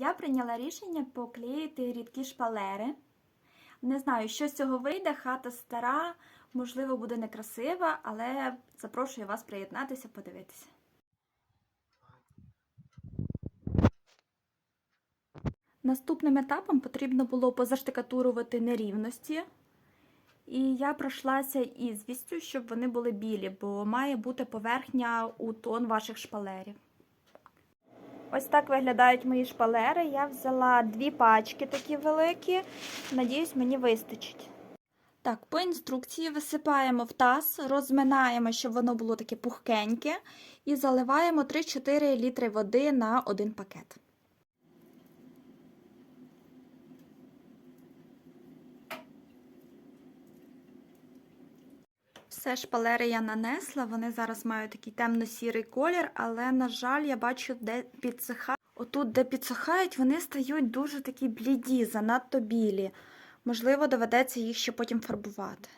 Я прийняла рішення поклеїти рідкі шпалери. Не знаю, що з цього вийде, хата стара, можливо, буде некрасива, але запрошую вас приєднатися, подивитися. Наступним етапом потрібно було позаштикатурувати нерівності. І я пройшлася ізвістю, щоб вони були білі, бо має бути поверхня у тон ваших шпалерів. Ось так виглядають мої шпалери. Я взяла дві пачки такі великі. Надіюсь, мені вистачить. Так, по інструкції висипаємо в таз, розминаємо, щоб воно було таке пухкеньке, і заливаємо 3-4 літри води на один пакет. Все шпалери я нанесла, вони зараз мають такий темно-сірий колір, але, на жаль, я бачу, де підсихають. Отут, де підсихають, вони стають дуже такі бліді, занадто білі. Можливо, доведеться їх ще потім фарбувати.